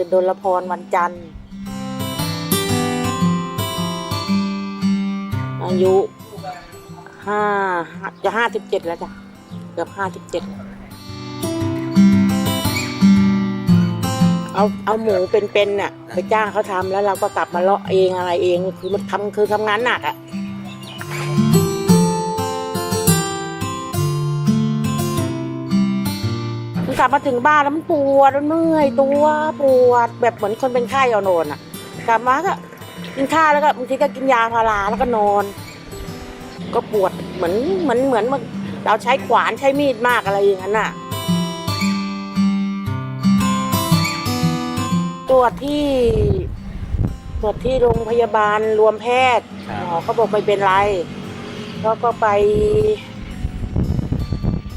ชื่อดลพรวันจันทร์ อายุห้าจะห้าสิบเจ็ดแล้วจ้ะ เกือบห้าสิบเจ็ดเอาเอาหมูเป็นๆน่ะ ไปจ้างเขาทำแล้วเราก็กลับมาเลาะเองอะไรเอง คือมันทำคือทำงานหนักอะ กลับมาถึงบ้านแล้วมันปวดมันเมื่อยตัวปวดแบบเหมือนคนเป็นไข้เอานอนอะ กลับมาก็กินข้าวแล้วก็บางทีก็กินยาพาราแล้วก็นอน ก็ปวดเหมือนเหมือนเหมือนเราใช้ขวานใช้มีดมากอะไรอย่างนั้นน่ะตรวจที่ตรวจที่โรงพยาบาลรวมแพทย์ครับหมอเขาบอกไม่เป็นไรแล้วก็ไป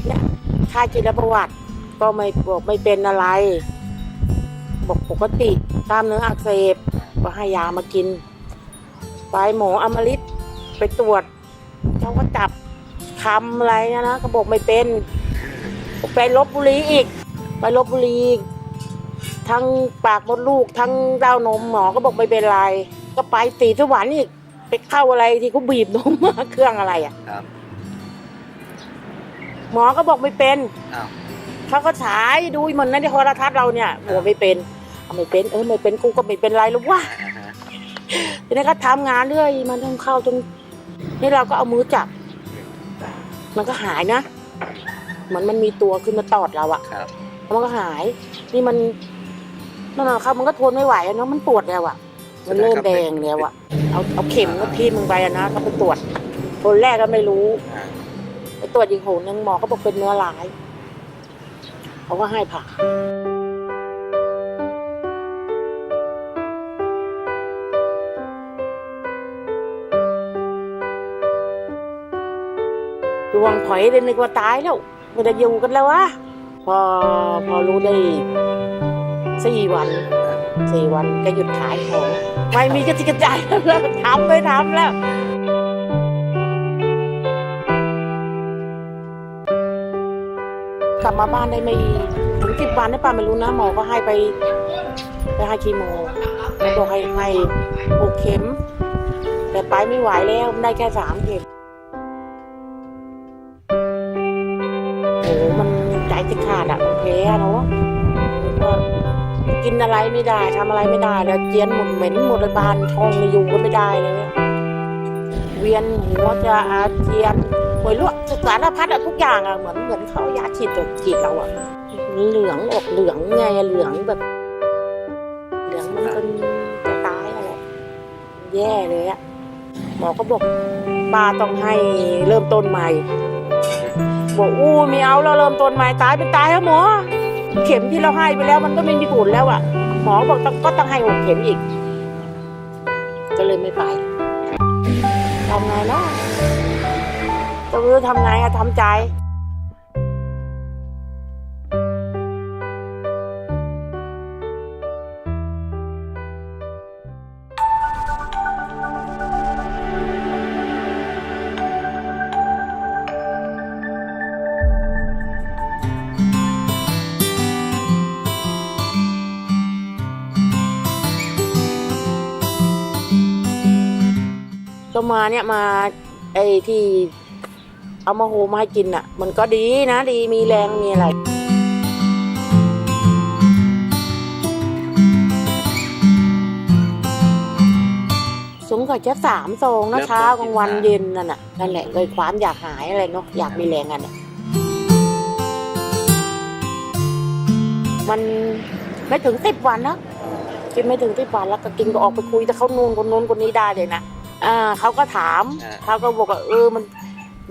เนี่ยค่าจิตประวัติ ก็ไม่บอกไม่เป็นอะไร บอกปกติกล้ามเนื้ออักเสบก็ให้ยามากิน ไปหมออมฤตไปตรวจเขาก็จับคำอะไรนะนะเขาบอกไม่เป็น ไปลบบุรีอีก ไปลบบุรีอีกทั้งปากมดลูกทั้งเต้านมหมอก็บอกไม่เป็นไร ก็ไปสีสวรรค์อีกไปเข้าอะไรที่เขาบีบนมมาเครื่องอะไรอะครับหมอก็บอกไม่เป็นอ้าว เขาก็ฉายดูเหมือนในโทรทัศน์เราเนี่ยบอกไม่เป็นเอาไม่เป็นเออไม่เป็นกูก็ไม่เป็นไรหรอกวะอ่าฮะทีนี้ก็ทำงานเรื่อยมันต้องเข้าจนนี่เราก็เอามือจับ มันก็หายนะเหมือนมันมีตัวขึ้นมาตอดเราอะครับแล้วมันก็หาย นี่มันนั่นแหละครับมันก็ทนไม่ไหวอะเนาะมันปวดแล้วอะมันเริ่มแดงแล้วอะเอาเอาเข็มก็ทิ่มมึงไปอะนะก็ไปตรวจคนแรกก็ไม่รู้อ่าไปตรวจอีกโหนึงหมอก็บอกเป็นเนื้อร้าย เขาก็ให้ผ่าดวงถอยเลยนึกว่าตายแล้วไม่ได้อยู่กันแล้ววะพอพอรู้ได้สี่วันสี่วันก็หยุดขายของไม่มีกระจิกกระจายแล้วทำไม่ทำแล้ว กลับมาบ้านได้ไม่ถึงสิบวันได้ป่ะไม่รู้นะ หมอก็ให้ไป ไปให้คีโมแล้วบอกให้ให้หกเข็ม แต่ไปไม่ไหวแล้วได้แค่สามเข็มโอ้โหมันใจจะขาดอะมันแพ้เนาะวก็กินอะไรไม่ได้ทำอะไรไม่ได้แล้วเจียนหมดเหม็นหมดเลยบานท้องนี่อยู่ก็ไม่ได้เลยเวียนหัวจะอาเจียน หวยลวกสารพัดอะทุกอย่างอะเหมือนเหมือนเขายาฉีดตัวฉีดเราอะเหลืองอกเหลืองไงเหลืองแบบ เหลืองมันเป็นจะตายอะไรแย่เลยอะหมอก็บอกป้าต้องให้เริ่มต้นใหม่บอกอู้ไม่เอาแล้วเริ่มต้นใหม่ตายเป็นตายแล้วหมอ เข็มที่เราให้ไปแล้วมันก็ไม่มีผลแล้วอะหมอบอกต้องก็ต้องให้หกเข็มอีก ก็เลยไม่ไปทำไงเนาะ จะรู้ทำไงอะทำใจก็มาเนี่ยมาไอ้ที่ เอามาโฮมาให้กินอะ มันก็ดีนะดีมีแรงมีอะไรสงสัยจะสามซองนะเช้ากลางวันเย็นนั่นน่ะนั่นแหละเลยความอยากหายอะไรเนาะอยากมีแรงกันอะมันไม่ถึงสิบวันนะกินไม่ถึงสิบวันแล้วก็กินก็ออกไปคุยแต่เขานูนคนนู้นคนนี้ได้เลยนะอ่าเขาก็ถามอ่าเขาก็บอกว่าเออมัน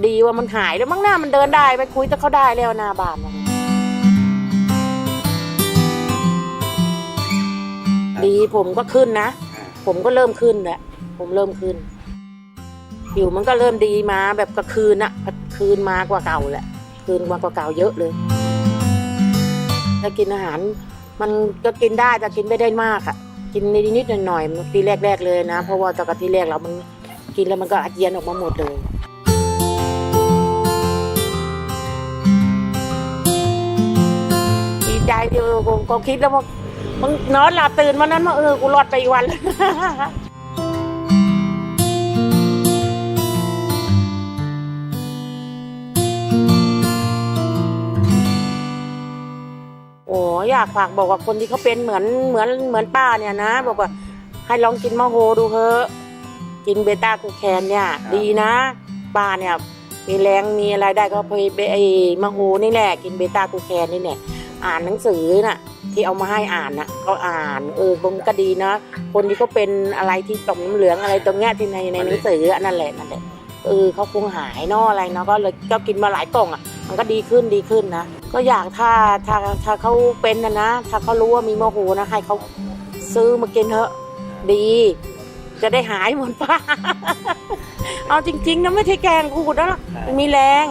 ดีว่ามันหายแล้วมั้งหน้ามันเดินได้ไปคุยแต่เขาได้แล้วหน้าบ้านน่ะดีผมก็ขึ้นนะอ่าผมก็เริ่มขึ้นแหละผมเริ่มขึ้นผิวมันก็เริ่มดีมาแบบกระคืนอะกระคืนมากว่าเก่าแหละ คืนมากว่าเก่าเยอะเลยถ้ากินอาหาร มันก็กินได้แต่กินไม่ได้มากอะกินนิดๆหน่อยๆทีแรกๆเลยนะ เพราะว่าตอนกับที่แรกเรามันกินแล้วมันก็อาเจียนออกมาหมดเลย ใจเดียวก็คิดแล้วว่ามึงนอนหลับตื่นมานั้นมาเออกูรอดไปอีกวันโอ้อยากฝากบอกว่าคนที่เขาเป็นเหมือนเหมือนเหมือนป้าเนี่ยนะ บอกว่าให้ลองกินมะโฮดูเถอะกินเบต้ากูแคนเนี่ยดีนะป้าเนี่ยมีแรงมีอะไรได้ก็ไปไปไอ้มะโฮนี่แหละกินเบต้ากูแคนนี่เนี่ย อ่านหนังสือน่ะ ที่เอามาให้อ่านน่ะก็อ่านเออมันก็ดีนะคนที่เขาเป็นอะไรที่ต่อมน้ำเหลืองอะไรตรงเนี้ยที่ในในหนังสืออันนั่นแหละนั่นแหละเออเขาคงหายเนอะอะไรเนาะก็เลยก็กินมาหลายกล่องอะ มันก็ดีขึ้นดีขึ้นนะก็อยากถ้าถ้าถ้าเขาเป็นนะนะ ถ้าเขารู้ว่ามีโมโหนะให้เขาซื้อมากินเถอะดี จะได้หายเหมือนป้า เอาจริง ๆนะไม่ใช่แกล้งพูดนะมันมีแรง